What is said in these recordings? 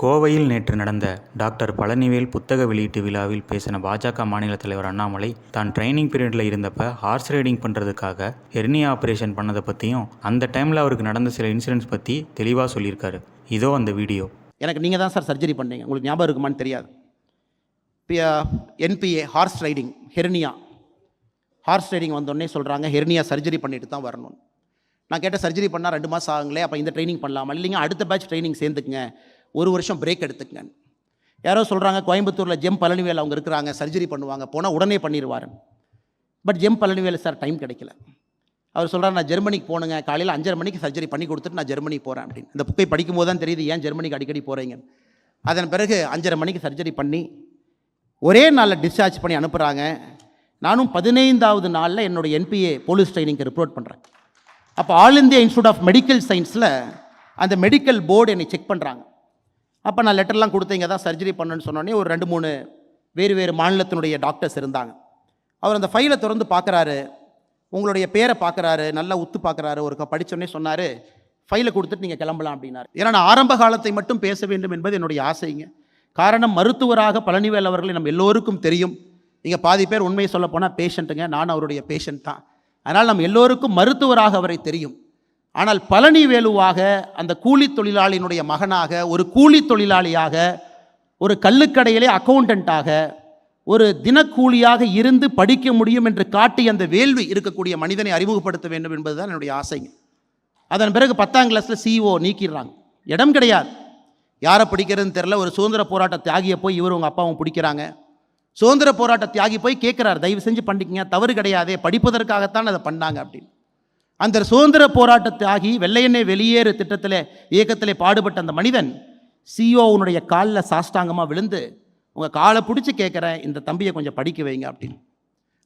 கோவையில் நேற்று நடந்த டாக்டர் பழனிவேல் புத்தக வெளியீட்டு விழாவில் பேசின பாஜக மாநில தலைவர் அண்ணாமலை தான் ட்ரைனிங் பீரியடில் இருந்தப்ப ஹார்ஸ் ரைடிங் பண்ணுறதுக்காக ஹெர்னியா ஆப்ரேஷன் பண்ணதை பற்றியும் அந்த டைமில் அவருக்கு நடந்த சில இன்சிடென்ட்ஸ் பற்றி தெளிவாக சொல்லியிருக்காரு. இதோ அந்த வீடியோ. எனக்கு நீங்கள் தான் சார் சர்ஜரி பண்ணீங்க. உங்களுக்கு ஞாபகம் இருக்குமான்னு தெரியாது. NBA horse riding hernia. Horse riding வந்தோடனே சொல்கிறாங்க ஹெர்னியா சர்ஜரி பண்ணிட்டு தான் வரணும் நான் கேட்ட சர்ஜரி பண்ணால் ரெண்டு மாதம் ஆகுங்களே அப்போ இந்த ட்ரைனிங் பண்ணலாமா? இல்லைங்க அடுத்த பேட்ச் ட்ரைனிங் சேர்ந்துக்குங்க. ஒரு வருஷம் பிரேக் எடுத்துக்கங்க. யாரோ சொல்கிறாங்க கோயம்புத்தூரில் ஜெம் பழனிவேல் அவங்க இருக்கிறாங்க சர்ஜரி பண்ணுவாங்க போனால் உடனே பண்ணிடுவார் but GEM Palanivel sir time கிடைக்கல. அவர் சொல்கிறார் நான் ஜெர்மனிக்கு போனுங்க காலையில் அஞ்சரை மணிக்கு சர்ஜரி பண்ணி கொடுத்துட்டு நான் ஜெர்மனி போகிறேன் அப்படின்னு. இந்த புக்கை படிக்கும் போது தான் தெரியுது ஏன் ஜெர்மனிக்கு அடிக்கடி போகிறீங்க அதன் பிறகு அஞ்சரை மணிக்கு சர்ஜரி பண்ணி ஒரே நாளில் டிஸ்சார்ஜ் பண்ணி அனுப்புகிறாங்க நானும் பதினைந்தாவது நாளில் என்னோட என்பிஏ போலீஸ் ட்ரைனிங்க்கு ரிப்போர்ட் பண்ணுறேன் அப்போ all India institute of medical சயின்ஸில் அந்த மெடிக்கல் போர்டு என்னை செக் பண்ணுறாங்க அப்போ நான் லெட்டர்லாம் கொடுத்து இங்கே தான் சர்ஜரி பண்ணணும்னு சொன்னோடனே ஒரு ரெண்டு மூணு வேறு வேறு மாநிலத்தினுடைய டாக்டர்ஸ் இருந்தாங்க. அவர் அந்த ஃபைலை திறந்து பார்க்குறாரு. உங்களுடைய பேரை பார்க்குறாரு. நல்லா உத்து பார்க்குறாரு. ஒரு படித்தோடனே சொன்னார் ஃபைலை கொடுத்துட்டு நீங்கள் கிளம்பலாம் அப்படின்னாரு. ஏன்னா நான் ஆரம்ப காலத்தை மட்டும் பேச வேண்டும் என்பது என்னுடைய ஆசைங்க. காரணம் மருத்துவராக பழனிவேல் அவர்களை நம்ம எல்லோருக்கும் தெரியும். இங்கே பாதி பேர் உண்மையை சொல்ல போனால் பேஷண்ட்டுங்க நான் அவருடைய பேஷண்ட் தான். அதனால் நம்ம எல்லோருக்கும் மருத்துவராக அவரை தெரியும். ஆனால் பழனி வேலுவாக அந்த கூலி தொழிலாளியினுடைய மகனாக ஒரு கூலி தொழிலாளியாக ஒரு கல்லுக்கடையிலே அக்கௌண்டண்ட்டாக ஒரு தினக்கூலியாக இருந்து படிக்க முடியும் என்று காட்டி அந்த வேள்வி இருக்கக்கூடிய மனிதனை அறிமுகப்படுத்த வேண்டும் என்பதுதான் என்னுடைய ஆசைங்க அதன் பிறகு பத்தாம் கிளாஸில் சிஇஓ நீக்கிடுறாங்க. இடம் கிடையாது. யாரை பிடிக்கிறதுன்னு தெரில ஒரு சுதந்திர போராட்ட தியாகியை போய் இவர் உங்கள் அப்பாவும் பிடிக்கிறாங்க. சுதந்திர போராட்ட தியாகி போய் கேட்குறாரு. தயவு செஞ்சு பண்ணிக்கங்க. தவறு கிடையாதே. படிப்பதற்காகத்தான் அதை பண்ணாங்க அப்படின்னு. அந்த சுதந்திர போராட்ட தியாகி வெள்ளையெண்ணெய் வெளியேறு திட்டத்தில் இயக்கத்தில் பாடுபட்ட அந்த மனிதன் சிஓவுனுடைய காலில் சாஷ்டாங்கமாக விழுந்து உங்கள் காலை பிடிச்சி கேட்குறேன் இந்த தம்பியை கொஞ்சம் படிக்க வைங்க அப்படின்னு.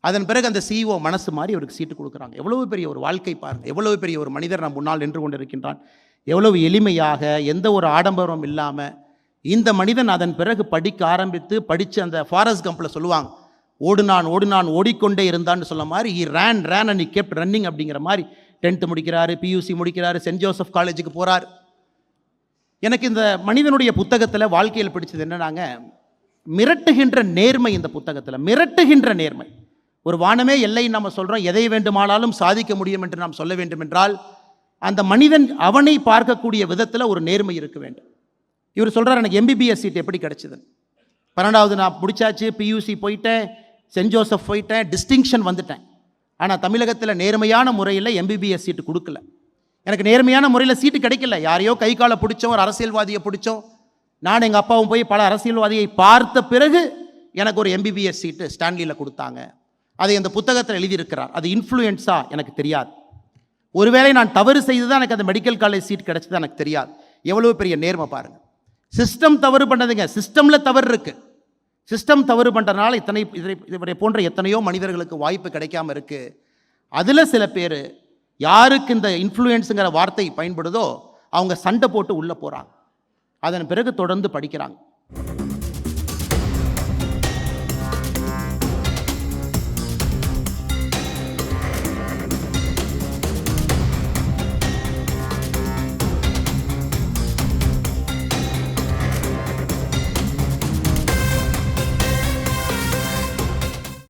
அதன் பிறகு அந்த சிஇஓ மனசு மாதிரி அவருக்கு சீட்டு கொடுக்குறாங்க. எவ்வளவு பெரிய ஒரு வாழ்க்கை பாருங்கள் எவ்வளவு பெரிய ஒரு மனிதர் நம் முன்னால் நின்று கொண்டிருக்கின்றான். எவ்வளவு எளிமையாக எந்த ஒரு ஆடம்பரம் இல்லாமல் இந்த மனிதன் அதன் பிறகு படிக்க ஆரம்பித்து படித்து அந்த ஃபாரஸ்ட் கம்பில் சொல்லுவாங்க. ஓடுனான் ஓடுனான் ஓடிக்கொண்டே இருந்தான்னு சொல்ல மாதிரி he ran ran and kept running அப்படிங்கிற மாதிரி டென்த்து முடிக்கிறாரு பியூசி முடிக்கிறாரு சென்ட் ஜோசப் காலேஜுக்கு போகிறார் எனக்கு இந்த மனிதனுடைய புத்தகத்தில் வாழ்க்கையில் பிடிச்சது என்னன்னாங்க மிரட்டுகின்ற நேர்மை இந்த புத்தகத்தில் மிரட்டுகின்ற நேர்மை. ஒரு வானமே எல்லை நம்ம சொல்கிறோம் எதை வேண்டுமானாலும் சாதிக்க முடியும் என்று நாம் சொல்ல வேண்டும் என்றால் அந்த மனிதன் அவனை பார்க்கக்கூடிய விதத்தில் ஒரு நேர்மை இருக்க வேண்டும். இவர் சொல்கிறார் எனக்கு எம்பிபிஎஸ் சீட் எப்படி கிடச்சிது பன்னெண்டாவது நான் முடிச்சாச்சு பியூசி போயிட்டேன். சென்ட் ஜோசப் போயிட்டேன் டிஸ்டிங்ஷன் வந்துட்டேன். ஆனால் தமிழகத்தில் நேர்மையான முறையில் எம்பிபிஎஸ் சீட்டு கொடுக்கல. எனக்கு நேர்மையான முறையில் சீட்டு கிடைக்கல. யாரையோ கை காலை பிடிச்சோம் ஒரு அரசியல்வாதியை பிடிச்சோம். நான் எங்கள் அப்பாவும் போய் பல அரசியல்வாதியை பார்த்த பிறகு எனக்கு ஒரு எம்பிபிஎஸ் சீட்டு ஸ்டான்லியில் கொடுத்தாங்க. அதை அந்த புத்தகத்தில் எழுதியிருக்கிறார். அது இன்ஃப்ளூயன்ஸாக எனக்கு தெரியாது. ஒருவேளை நான் தவறு செய்து தான் எனக்கு அந்த மெடிக்கல் காலேஜ் சீட் கிடைச்சது எனக்கு தெரியாது. எவ்வளோ பெரிய நேர்மை பாருங்கள் சிஸ்டம் தவறு பண்ணதுங்க. சிஸ்டமில் தவறு இருக்குது சிஸ்டம் தவறு பண்ணுறதுனால இத்தனை இதை இவரை போன்ற எத்தனையோ மனிதர்களுக்கு வாய்ப்பு கிடைக்காம இருக்குது அதில் சில பேர் யாருக்கு இந்த இன்ஃப்ளூயன்ஸுங்கிற வார்த்தை பயன்படுதோ அவங்க சண்டை போட்டு உள்ளே போகிறாங்க அதன் பிறகு தொடர்ந்து படிக்கிறாங்க.